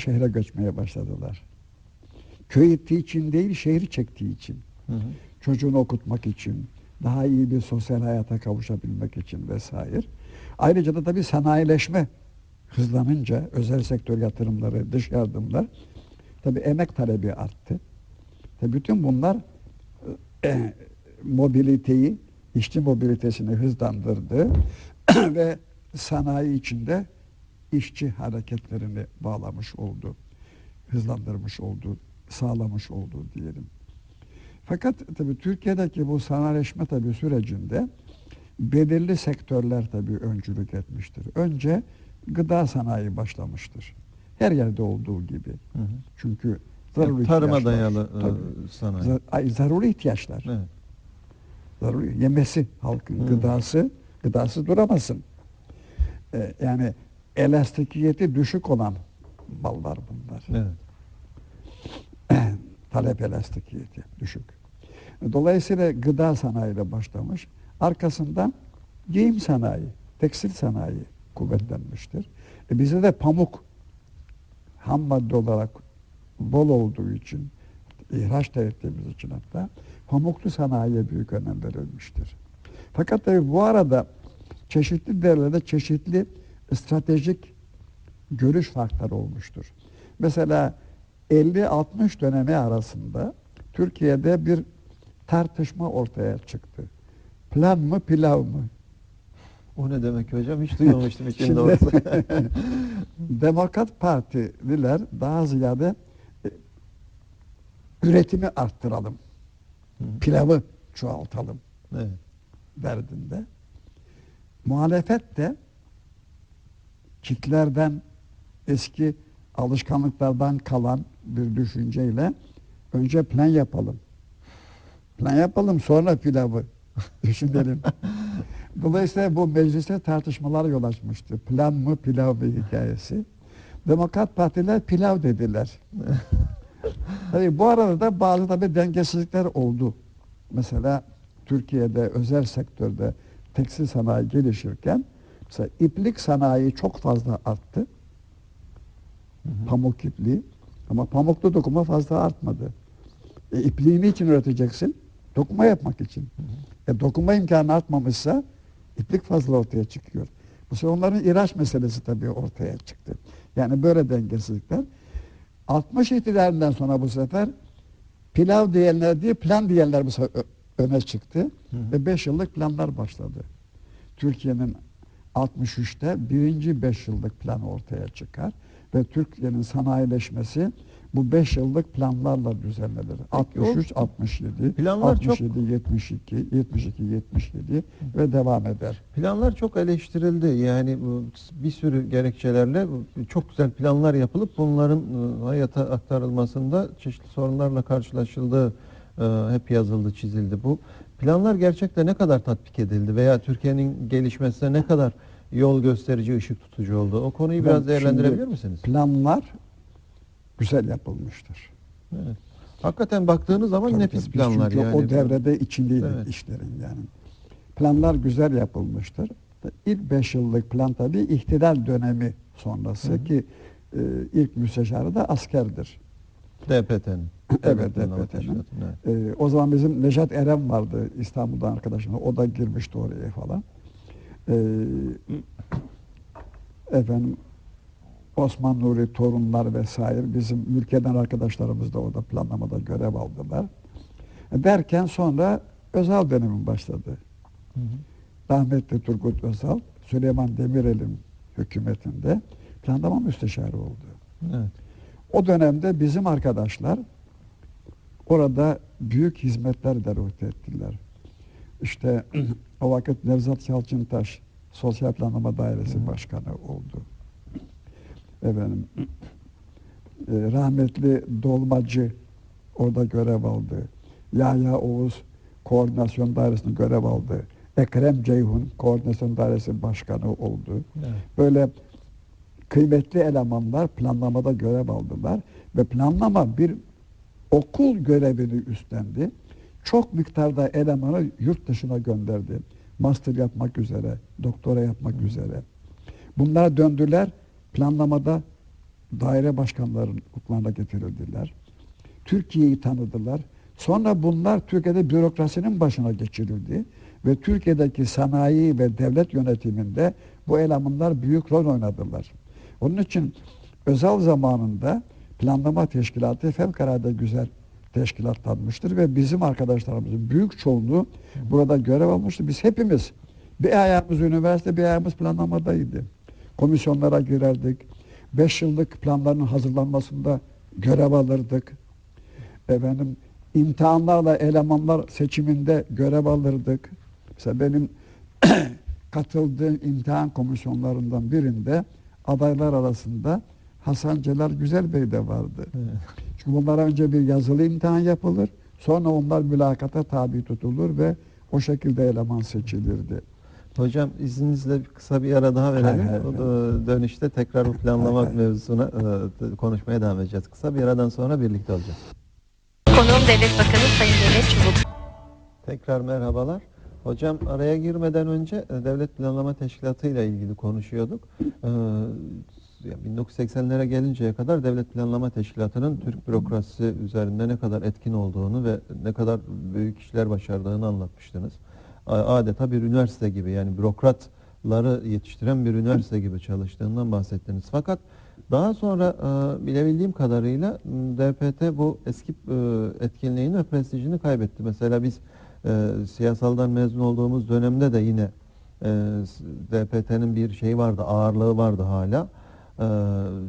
şehre göçmeye başladılar. Köy ettiği için değil, şehri çektiği için. Hı hı. Çocuğunu okutmak için, daha iyi bir sosyal hayata kavuşabilmek için vesaire. Ayrıca da tabii sanayileşme hızlanınca özel sektör yatırımları, dış yardımlar tabii emek talebi arttı. Tabii bütün bunlar e, mobiliteyi, işçi mobilitesini hızlandırdı ve sanayi içinde işçi hareketlerini bağlamış oldu, hızlandırmış oldu, sağlamış oldu diyelim. Fakat tabii Türkiye'deki bu sanayileşme tabii sürecinde belirli sektörler tabii öncülük etmiştir. Önce gıda sanayi başlamıştır. Her yerde olduğu gibi. Hı hı. Çünkü zaruri Tarıma ihtiyaçlar. dayalı e, Tabii. sanayi. Zar- ay, zaruri ihtiyaçlar. Evet. Zaruri. Yemesi halkın Hı. gıdası, gıdası duramasın. Ee, yani elastikiyeti düşük olan mallar bunlar. Evet. Talep elastikiyeti düşük. Dolayısıyla gıda sanayiyle başlamış. Arkasından giyim sanayi, tekstil sanayi kuvvetlenmiştir. E bize de pamuk ham madde olarak bol olduğu için, ihraç da ettiğimiz için hatta pamuklu sanayiye büyük önem verilmiştir. Fakat tabii bu arada çeşitli derlerde çeşitli stratejik görüş farkları olmuştur. Mesela 50-60 dönemi arasında Türkiye'de bir tartışma ortaya çıktı. Plan mı pilav mı? O ne demek hocam? Hiç duymamıştım içinde olsa. Demokrat Partililer daha ziyade e, üretimi arttıralım. Hı. Pilavı çoğaltalım evet. derdinde. Muhalefet de kitlerden eski alışkanlıklardan kalan bir düşünceyle önce plan yapalım. Plan yapalım sonra pilavı düşünelim. Dolayısıyla bu mecliste tartışmalar yol açmıştı. Plan mı pilav mı hikayesi. Demokrat partiler pilav dediler. Tabii bu arada da bazı tabii dengesizlikler oldu. Mesela Türkiye'de özel sektörde tekstil sanayi gelişirken mesela iplik sanayi çok fazla arttı. Pamuk ipliği. Ama pamuklu dokuma fazla artmadı. E, ipliği niçin üreteceksin? Dokuma yapmak için. E, dokuma imkanı artmamışsa iplik fazla ortaya çıkıyor. Bu sefer onların ihraç meselesi tabii ortaya çıktı. Yani böyle dengesizlikler. 60 ihtilalinden sonra bu sefer pilav diyenler değil plan diyenler bu sefer öne çıktı. Hı hı. Ve 5 yıllık planlar başladı. Türkiye'nin 63'te birinci 5 yıllık plan ortaya çıkar. Ve Türkiye'nin sanayileşmesi bu 5 yıllık planlarla düzenlenir. Peki o 63, 67, planlar çok- 67, 72, 72, 77 ve devam eder. Planlar çok eleştirildi. Yani bir sürü gerekçelerle çok güzel planlar yapılıp bunların e, hayata aktarılmasında çeşitli sorunlarla karşılaşıldığı e, hep yazıldı, çizildi. Bu planlar gerçekten ne kadar tatbik edildi veya Türkiye'nin gelişmesine ne kadar yol gösterici, ışık tutucu oldu? O konuyu Ben biraz değerlendirebilir misiniz? Planlar güzel yapılmıştır. Evet. Hakikaten baktığınız zaman Tabii nefis tabii. planlar Çünkü yani. o devrede içindeydi Evet. işlerin yani. Planlar güzel yapılmıştır. İlk beş yıllık plan tabii ihtilal dönemi sonrası hı. ki e, ilk müsteşarı da askerdir. DPT'nin. Evet, DPT'nin. Teşkilatı'nın, evet. E, o zaman bizim Nejat Eren vardı İstanbul'dan arkadaşım. O da girmişti oraya falan. E, efendim Osman Nuri torunlar vesaire bizim ülkeden arkadaşlarımız da orada planlamada görev aldılar. Derken sonra Özal dönemi başladı. Hı hı. Rahmetli Turgut Özal, Süleyman Demirel'in hükümetinde planlama müsteşarı oldu. Evet. O dönemde bizim arkadaşlar orada büyük hizmetler derut ettiler. İşte o vakit Nevzat Yalçıntaş Sosyal Planlama Dairesi. Başkanı oldu. Efendim, e, rahmetli Dolmacı orada görev aldı. Yahya Oğuz Koordinasyon Dairesi'nde görev aldı. Ekrem Ceyhun Koordinasyon Dairesi Başkanı oldu. Evet. Böyle kıymetli elemanlar planlamada görev aldılar ve planlama bir okul görevini üstlendi. Çok miktarda elemanı yurt dışına gönderdi. Master yapmak üzere, doktora yapmak üzere. Bunlar döndüler planlamada daire başkanlarına getirildiler. Türkiye'yi tanıdılar. Sonra bunlar Türkiye'de bürokrasinin başına geçirildi ve Türkiye'deki sanayi ve devlet yönetiminde bu elemanlar büyük rol oynadılar. Onun için özel zamanında planlama teşkilatı fevkalade güzel teşkilatlanmıştır ve bizim arkadaşlarımızın büyük çoğunluğu burada görev almıştı. Biz hepimiz bir ayağımız üniversite, bir ayağımız planlamadaydı. Komisyonlara girerdik. Beş yıllık planların hazırlanmasında görev alırdık. Efendim imtihanlarla elemanlar seçiminde görev alırdık. Mesela benim katıldığım imtihan komisyonlarından birinde adaylar arasında Hasan Celal Güzel Bey de vardı. Çünkü bunlara önce bir yazılı imtihan yapılır. Sonra onlar mülakata tabi tutulur ve o şekilde eleman seçilirdi. Hocam izninizle kısa bir ara daha verelim. Hay hay. O da Dönüşte tekrar bu planlama Hay hay. mevzusuna e, konuşmaya devam edeceğiz. Kısa bir aradan sonra birlikte olacağız. Konuğum Devlet Bakanı Sayın Mehmet Çubuk. Tekrar merhabalar. Hocam araya girmeden önce e, Devlet Planlama Teşkilatı ile ilgili konuşuyorduk. Ee, ya 1980'lere gelinceye kadar Devlet Planlama Teşkilatı'nın Türk bürokrasisi üzerinde ne kadar etkin olduğunu ve ne kadar büyük işler başardığını anlatmıştınız. Adeta bir üniversite gibi yani bürokratları yetiştiren bir üniversite gibi çalıştığından bahsettiniz. Fakat daha sonra e, bilebildiğim kadarıyla DPT bu eski e, etkinliğini ve prestijini kaybetti. Mesela biz e, siyasaldan mezun olduğumuz dönemde de yine DPT'nin bir şey vardı, ağırlığı vardı hala. E,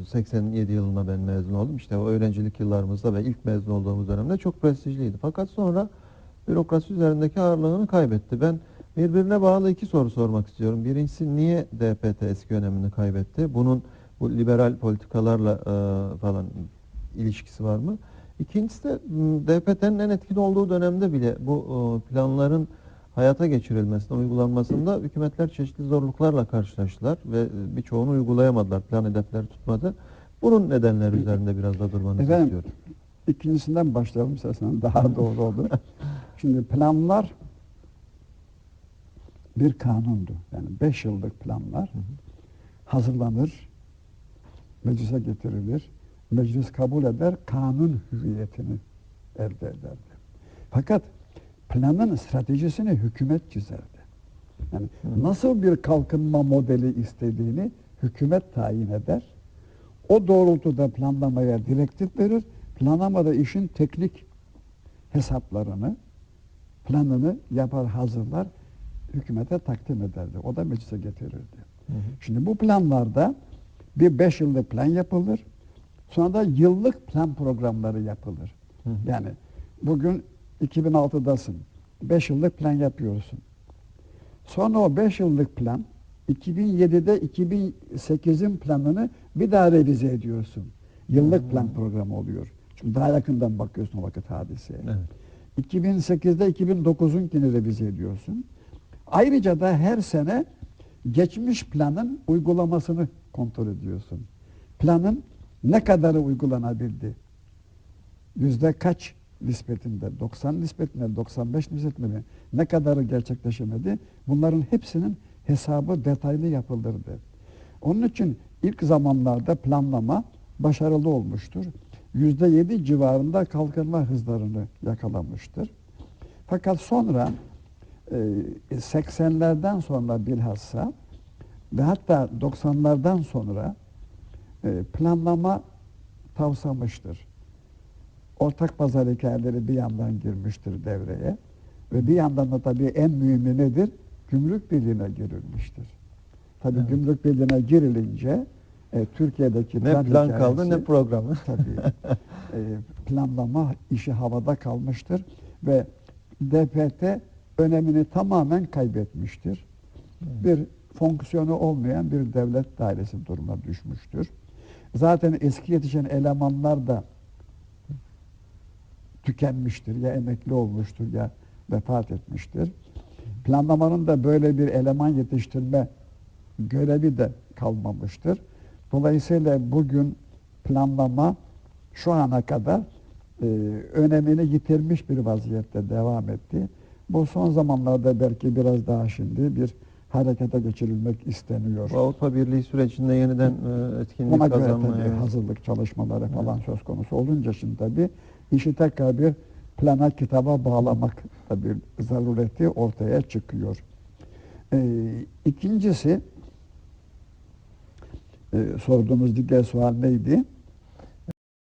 87 yılında ben mezun oldum. İşte o öğrencilik yıllarımızda ve ilk mezun olduğumuz dönemde çok prestijliydi. Fakat sonra bürokrasi üzerindeki ağırlığını kaybetti. Ben birbirine bağlı iki soru sormak istiyorum. Birincisi niye DPT eski önemini kaybetti? Bunun bu liberal politikalarla e, falan ilişkisi var mı? İkincisi de DPT'nin en etkin olduğu dönemde bile bu e, planların hayata geçirilmesinde, uygulanmasında hükümetler çeşitli zorluklarla karşılaştılar ve e, birçoğunu uygulayamadılar. Plan hedefleri tutmadı. Bunun nedenleri üzerinde biraz da durmanızı Efendim, istiyorum. İkincisinden başlayalım istersen daha doğru olur. Şimdi planlar bir kanundu. Yani beş yıllık planlar Hı hı. hazırlanır, meclise getirilir. Meclis kabul eder, kanun hüviyetini elde ederdi. Fakat planın stratejisini hükümet çizerdi. Yani nasıl bir kalkınma modeli istediğini hükümet tayin eder. O doğrultuda planlamaya direktif verir. Planlamada işin teknik hesaplarını, planını yapar, hazırlar, hükümete takdim ederdi. O da meclise getirirdi. Hı hı. Şimdi bu planlarda bir beş yıllık plan yapılır. Sonra da yıllık plan programları yapılır. Hı hı. Yani bugün 2006'dasın. 5 yıllık plan yapıyorsun. Sonra o 5 yıllık plan 2007'de 2008'in planını bir daha revize ediyorsun. Yıllık Hmm. plan programı oluyor. Çünkü daha yakından bakıyorsun o vakit hadiseye. Evet. 2008'de 2009'unkini revize ediyorsun. Ayrıca da her sene geçmiş planın uygulamasını kontrol ediyorsun. Planın ne kadarı uygulanabildi? Yüzde kaç nispetinde? 90 nispetinde, 95 nispetinde ne kadarı gerçekleşemedi? Bunların hepsinin hesabı detaylı yapılırdı. Onun için ilk zamanlarda planlama başarılı olmuştur. Yüzde yedi civarında kalkınma hızlarını yakalamıştır. Fakat sonra e, 80'lerden sonra bilhassa ve hatta 90'lardan sonra e, planlama tavsamıştır. Ortak pazar hikayeleri bir yandan girmiştir devreye ve bir yandan da tabii en mühimi nedir? Gümrük birliğine girilmiştir. Tabii Evet. gümrük birliğine girilince e, Türkiye'deki Ne plan hikayesi- kaldı ne programı. tabii e, planlama işi havada kalmıştır ve DPT önemini tamamen kaybetmiştir. Bir fonksiyonu olmayan bir devlet dairesi duruma düşmüştür. Zaten eski yetişen elemanlar da tükenmiştir. Ya emekli olmuştur ya vefat etmiştir. Planlamanın da böyle bir eleman yetiştirme görevi de kalmamıştır. Dolayısıyla bugün planlama şu ana kadar e, önemini yitirmiş bir vaziyette devam etti. Bu son zamanlarda belki biraz daha şimdi bir harekete geçirilmek isteniyor. Avrupa Birliği sürecinde yeniden e, etkinlik Ona göre kazanma. tabii evet. hazırlık çalışmaları falan söz konusu olunca şimdi tabii işi tekrar bir plana kitaba bağlamak tabii zarureti ortaya çıkıyor. Ee, ikincisi e, sorduğumuz diğer sual neydi?